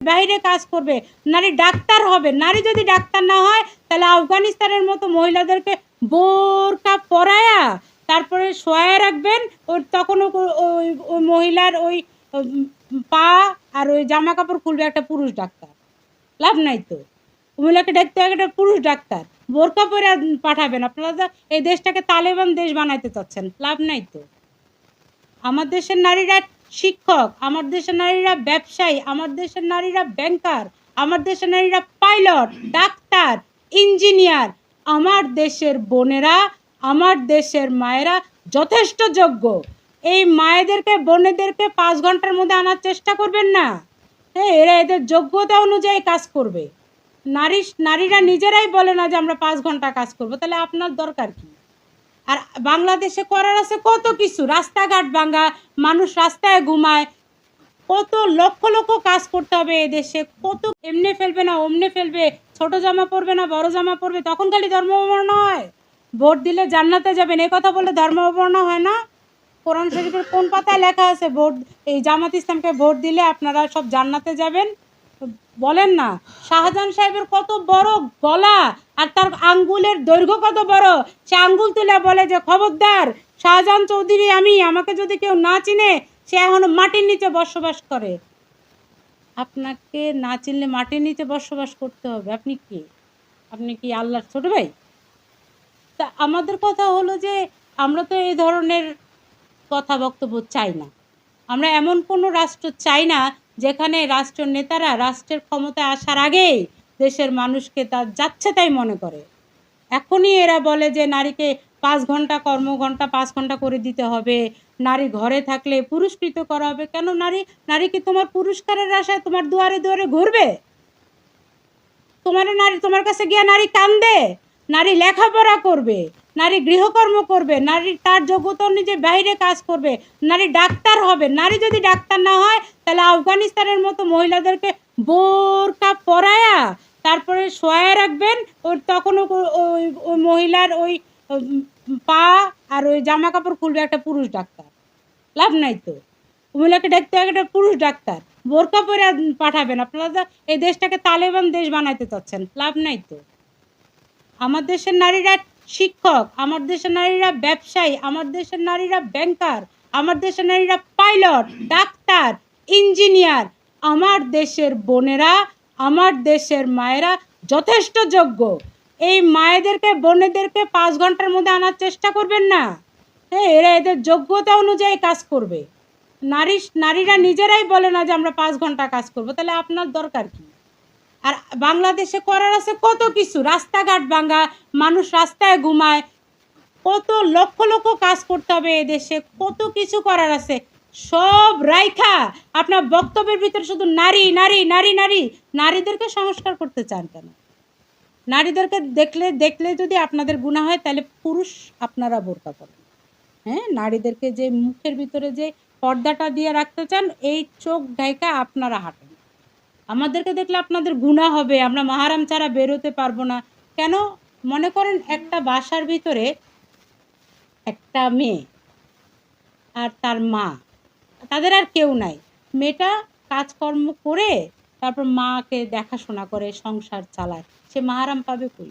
বাইরে কাজ করবে। নারী ডাক্তার হবে। নারী যদি ডাক্তার না হয়, তাহলে আফগানিস্তানের মতো মহিলাদেরকে বোরকা পরায়া তারপরে শোয়া রাখবেন। ওর তখন ওই ওই মহিলার ওই পা আর ওই জামা কাপড় খুলবে একটা পুরুষ ডাক্তার। লাভ নাই তো। মহিলাকে ডাকতে হবে একটা পুরুষ ডাক্তার। বোরকা পরে পাঠাবেন। আপনারা এই দেশটাকে তালেবান দেশ বানাইতে চাচ্ছেন। লাভ নাই তো। আমার দেশের নারীরা শিক্ষক, আমার দেশের নারীরা ব্যবসায়ী, আমার দেশের নারীরা ব্যাংকার আমার দেশের নারীরা পাইলট ডাক্তার ইঞ্জিনিয়ার আমার দেশের বোনেরা, আমার দেশের মায়েরা যথেষ্ট যোগ্য। এই মায়েদেরকে, বোনেদেরকে পাঁচ ঘণ্টার মধ্যে আনার চেষ্টা করবেন না। হ্যাঁ এরা এদের যোগ্যতা অনুযায়ী কাজ করবে। নারী, নারীরা নিজেরাই বলে না যে আমরা পাঁচ ঘণ্টা কাজ করব। তাহলে আপনার দরকার কি? আর বাংলাদেশে করার আছে কত কিছু? রাস্তাঘাট ভাঙা, মানুষ রাস্তায় ঘুমায়। কত লক্ষ লক্ষ কাজ করতে হবে এদেশে কত এমনি ফেলবে না, অমনে ফেলবে। ছোট জামা পরবে না, বড় জামা পরবে। তখন খালি ধর্ম হয় ভোট দিলে জান্নাতে যাবেন। এই কথা বলে ধর্ম অবর্ণ হয় না? কোরআন শরীফের কোন পাতায় লেখা আছে? ভোট, এই জামাত ইসলামকে ভোট দিলে আপনারা সব জান্নাতে যাবেন? বলেন না। শাহজাহান সাহেবের কত বড় গলা। আর তার আঙ্গুলের দৈর্ঘ্য কত বড়? সে আঙ্গুল তুলে বলে যে, খবরদার, শাহজাহান চৌধুরী আমি, আমাকে যদি কেউ না চিনে, সে এখনও মাটির নিচে বসবাস করে। আপনাকে না চিনলে মাটির নিচে বসবাস করতে হবে। আপনি কি? আপনি কি আল্লাহর ছোট ভাই? তা আমাদের কথা হলো যে, আমরা তো এই ধরনের কথা বক্তব্য চাই না। আমরা এমন কোনো রাষ্ট্র চাই না যেখানে রাষ্ট্র নেতারা রাষ্ট্রের ক্ষমতায় আসার আগেই দেশের মানুষকে তার যাচ্ছে তাই মনে করে। এখনই এরা বলে যে নারীকে পাঁচ ঘণ্টা কর্মঘন্টা পাঁচ ঘণ্টা করে দিতে হবে। নারী ঘরে থাকলে পুরস্কৃত করা হবে। কেন নারী নারী কি তোমার পুরস্কারের আশায় তোমার দুয়ারে দুয়ারে ঘুরবে? তোমার নারী, তোমার কাছে গিয়ে নারী কান্দে, নারী লেখাপড়া করবে, নারী গৃহকর্ম করবে, নারী তার যোগ্যতা অনুযায়ী বাইরে কাজ করবে, নারী ডাক্তার হবে। নারী যদি ডাক্তার না হয়, তাহলে আফগানিস্তানের মতো মহিলাদেরকে বোরকা পরায়া তারপরে শোয়া রাখবেন, ওর তখন ওই ওই মহিলার ওই পা আর ওই জামা কাপড় খুলবে একটা পুরুষ ডাক্তার। লাভ নাই তো। মহিলাকে দেখতে হবে একটা পুরুষ ডাক্তার। বোরকা পরে পাঠাবেন আপনারা এই দেশটাকে তালেবান দেশ বানাইতে চাচ্ছেন। লাভ নাই তো। আমার দেশের নারীরা শিক্ষক, আমার দেশের নারীরা ব্যবসায়ী, আমার দেশের নারীরা ব্যাংকার আমার দেশের নারীরা পাইলট ডাক্তার ইঞ্জিনিয়ার আমার দেশের বোনেরা আমার দেশের মায়েরা যথেষ্ট যোগ্য। এই মায়েদেরকে, বোনেদেরকে পাঁচ ঘণ্টার মধ্যে আনার চেষ্টা করবেন না। হ্যাঁ এরা এদের যোগ্যতা অনুযায়ী কাজ করবে। নারী, নারীরা নিজেরাই বলে না যে আমরা পাঁচ ঘণ্টা কাজ করব। তাহলে আপনার দরকার কি? আর বাংলাদেশে করার আছে কত কিছু। রাস্তাঘাট ভাঙা, মানুষ রাস্তায় ঘুমায়। কত লক্ষ লক্ষ কাজ করতে হবে এদেশে। কত কিছু করার আছে। সব রাইখা আপনার বক্তব্যের ভিতরে শুধু নারী নারী নারী নারী, নারীদেরকে সংস্কার করতে চান কেন? নারীদেরকে দেখলে দেখলে যদি আপনাদের গুণা হয়, তাহলে পুরুষ আপনারা বোরকা পরেন। হ্যাঁ নারীদেরকে যে মুখের ভিতরে যে পর্দাটা দিয়ে রাখতে চান, এই চোখ ঢাইকা আপনারা হাঁটেন। আমাদেরকে দেখলে আপনাদের গুণা হবে, আমরা মাহারাম ছাড়া বেরোতে পারব না। কেন? মনে করেন একটা বাসার ভিতরে একটা মেয়ে আর তার মা। তাদের আর কেউ নাই। মেয়েটা কাজকর্ম করে তারপর মাকে দেখাশোনা করে, সংসার চালায়। সে মাহারাম পাবে কই?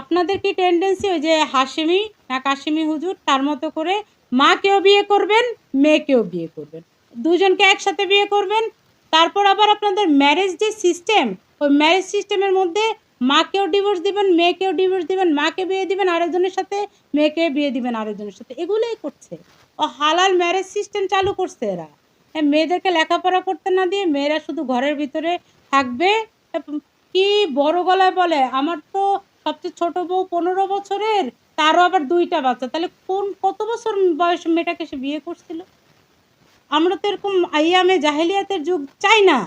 আপনাদের কি টেন্ডেন্সি ওই যে হাসিমি না কাশিমি হুজুর? তার মতো করে মাকেও বিয়ে করবেন, মেয়েকেও বিয়ে করবেন। দুজনকে একসাথে বিয়ে করবেন, তারপর আবার আপনাদের ম্যারেজ যে সিস্টেম ওই ম্যারেজ সিস্টেমের মধ্যে মাকেও ডিভোর্স দিবেন, মেয়েকেও ডিভোর্স দিবেন, মাকে বিয়ে দিবেন, আরেকজনের সাথে মেয়েকে বিয়ে দিবেন, আরেকজনের সাথে। এগুলোই করছে। ও হালাল ম্যারেজ সিস্টেম চালু করছে এরা। হ্যাঁ মেয়েদেরকে লেখাপড়া করতে না দিয়ে মেয়েরা শুধু ঘরের ভিতরে থাকবে? কি বড় গলায় বলে? আমার তো সবচেয়ে ছোট বউ পনেরো বছরের, তারও আবার দুইটা বাচ্চা। তাহলে কোন, কত বছর বয়স মেয়েটাকে সে বিয়ে করছিল? আমরা তো এরকম আইয়ামে জাহেলিয়াতের যুগ চাই না।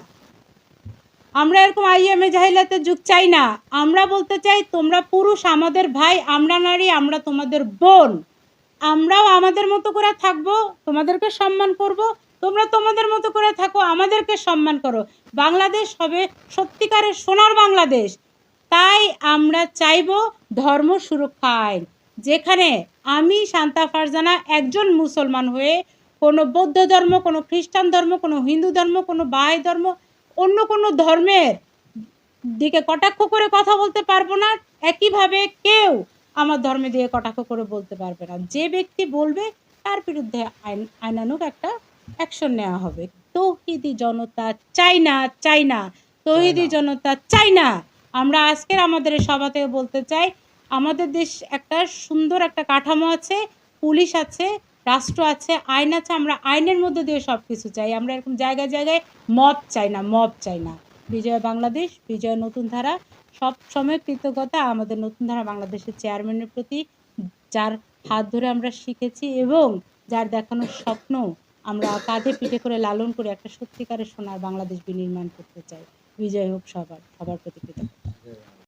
আমরা এরকম আইয়ামে জাহিলাতের যুগ চাই না। আমরা বলতে চাই তোমরা পুরুষ, আমাদের ভাই, আমরা নারী, আমরা তোমাদের বোন। আমরাও আমাদের মতো করে থাকব, তোমাদেরকে সম্মান করব, তোমরা তোমাদের মতো করে থাকো, আমাদেরকে সম্মান করো। বাংলাদেশ হবে সত্যিকারের সোনার বাংলাদেশ। তাই আমরা চাইব ধর্ম সুরক্ষা আইন, যেখানে আমি, শান্তা ফারজানা, একজন মুসলমান হয়ে কোনো বৌদ্ধ ধর্ম, কোনো খ্রিস্টান ধর্ম, কোনো হিন্দু ধর্ম, কোনো বাহাই ধর্ম, অন্য কোনো ধর্মের দিকে কটাক্ষ করে কথা বলতে পারব না। একইভাবে কেউ আমার ধর্মে দিয়ে কটাক্ষ করে বলতে পারবে না। যে ব্যক্তি বলবে তার বিরুদ্ধে আইন আইনানুক একটা অ্যাকশন নেওয়া হবে। তৌহিদি জনতা চাই না চাই না। তৌহিদি জনতা চাই না। আমরা আজকের আমাদের সভা থেকে বলতে চাই আমাদের দেশ একটা সুন্দর একটা কাঠামো আছে পুলিশ আছে রাষ্ট্র আছে আইন আছে আমরা আইনের মধ্যে দিয়ে সব কিছু চাই। আমরা এরকম জায়গায় জায়গায় মব চাই না মব চাই না। বিজয় বাংলাদেশ বিজয় নতুন ধারা সব সময় কৃতজ্ঞতা আমাদের নতুন ধারা বাংলাদেশের চেয়ারম্যানের প্রতি, যার হাত ধরে আমরা শিখেছি এবং যার দেখানোর স্বপ্ন আমরা কাঁধে পিঠে করে লালন করে একটা সত্যিকারের সোনার বাংলাদেশ বিনির্মাণ করতে চাই। বিজয় হোক সবার সবার প্রতি কৃতজ্ঞতা।